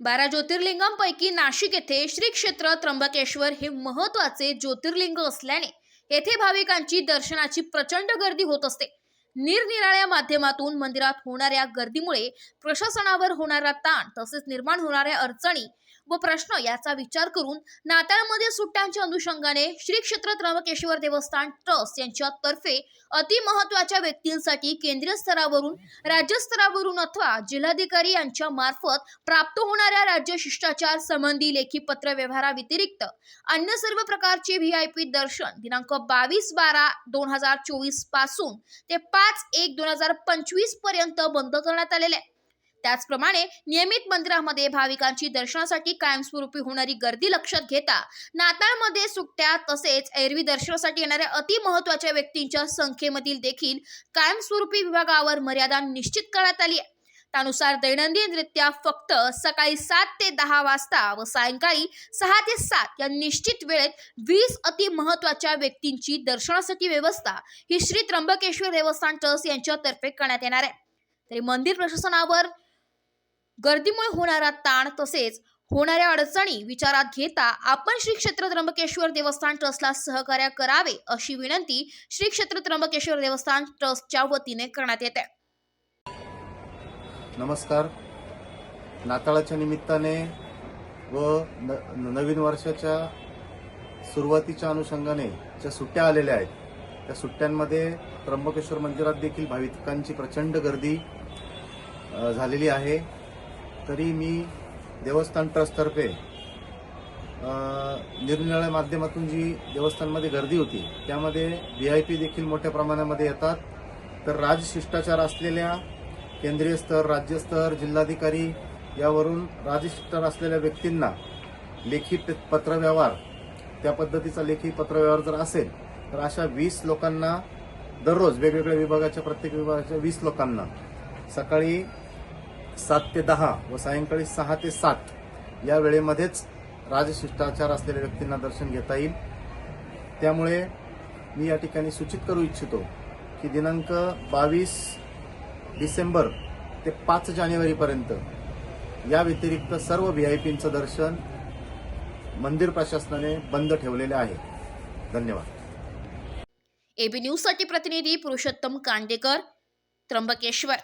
बारा ज्योतिर्लिंगांपैकी नाशिक येथे श्री क्षेत्र त्र्यंबकेश्वर हे महत्त्वाचे ज्योतिर्लिंग असल्याने येथे भाविकांची दर्शनाची प्रचंड गर्दी होत असते. निरनिराळ्या माध्यमातून मंदिरात होणाऱ्या गर्दीमुळे प्रशासनावर होणारा ताण तसेच निर्माण होणाऱ्या अडचणी व प्रश्न याचा विचार करून नाताळमध्ये सुट्ट्यांच्या अनुषंगाने श्री क्षेत्र त्र्यंबकेश्वर देवस्थान ट्रस्ट यांच्यातर्फे अतिमहत्वाच्या व्यक्तींसाठी केंद्रीय स्तरावरून राज्यस्तरावरून अथवा जिल्हाधिकारी यांच्या मार्फत प्राप्त होणाऱ्या राज्य शिष्टाचार संबंधी लेखी पत्र व्यवहाराव्यतिरिक्त अन्य सर्व प्रकारचे व्ही आय पी दर्शन दिनांक बावीस बारा दोन हजार चोवीसपासून ते पाच एक दोन हजार पंचवीसपर्यंत बंद करण्यात आलेले आहे. त्याचप्रमाणे नियमित मंदिरामध्ये भाविकांची दर्शनासाठी कायमस्वरूपी होणारी गर्दी लक्षात घेता नाताळमध्ये सुट्ट्या तसेच एरवी दर्शनासाठी येणाऱ्या अतिमहत्वाच्या व्यक्तींच्या संख्येमधील देखील कायमस्वरूपी विभागावर मर्यादा निश्चित करण्यात आली आहे. त्यानुसार दैनंदिनरित्या फक्त सकाळी सात ते दहा वाजता व सायंकाळी सहा ते सात या निश्चित वेळेत वीस अति महत्त्वाच्या व्यक्तींची दर्शनासाठी व्यवस्था ही श्री त्र्यंबकेश्वर देवस्थान ट्रस्ट यांच्यातर्फे करण्यात येणार आहे. तरी मंदिर प्रशासनावर गर्दीमुळे होणारा ताण तसेच होणाऱ्या अडचणी विचारात घेता आपण श्री क्षेत्र त्र्यंबकेश्वर देवस्थान ट्रस्टला सहकार्य करावे अशी विनंती श्री क्षेत्र त्र्यंबकेश्वर देवस्थान ट्रस्टच्या वतीने करण्यात येते. नमस्कार. नाताळाच्या निमित्ताने व न नवीन वर्षाच्या सुरुवातीच्या अनुषंगाने ज्या सुट्ट्या आलेल्या आहेत त्या सुट्ट्यांमध्ये त्र्यंबकेश्वर मंदिरात देखील भाविकांची प्रचंड गर्दी झालेली आहे. तरी मी देवस्थान ट्रस्टतर्फे निरनिराळ्या माध्यमातून जी देवस्थानमध्ये गर्दी होती त्यामध्ये व्ही आय पी देखील मोठ्या प्रमाणामध्ये येतात. तर राजशिष्टाचार असलेल्या केंद्रीय स्तर राज्यस्तर जिल्हाधिकारी यावरून राजशिष्टाचार असलेल्या व्यक्तींना लेखी पत्रव्यवहार त्या पद्धतीचा लेखी पत्रव्यवहार जर असेल तर अशा वीस लोकांना दररोज वेगवेगळ्या विभागाच्या प्रत्येक विभागाच्या वीस लोकांना सकाळी सात ते दहा व सायंकाळी सहा ते सात या वेळेमध्येच राजशिष्टाचार असलेल्या व्यक्तींना दर्शन घेता येईल. त्यामुळे मी या ठिकाणी सूचित करू इच्छितो की दिनांक बावीस डिसेंबर ते पाच जानेवारीपर्यंत या व्यतिरिक्त सर्व व्ही आय पींचं दर्शन मंदिर प्रशासनाने बंद ठेवलेले आहे. धन्यवाद. एबी न्यूजसाठी प्रतिनिधी पुरुषोत्तम कांडेकर त्र्यंबकेश्वर.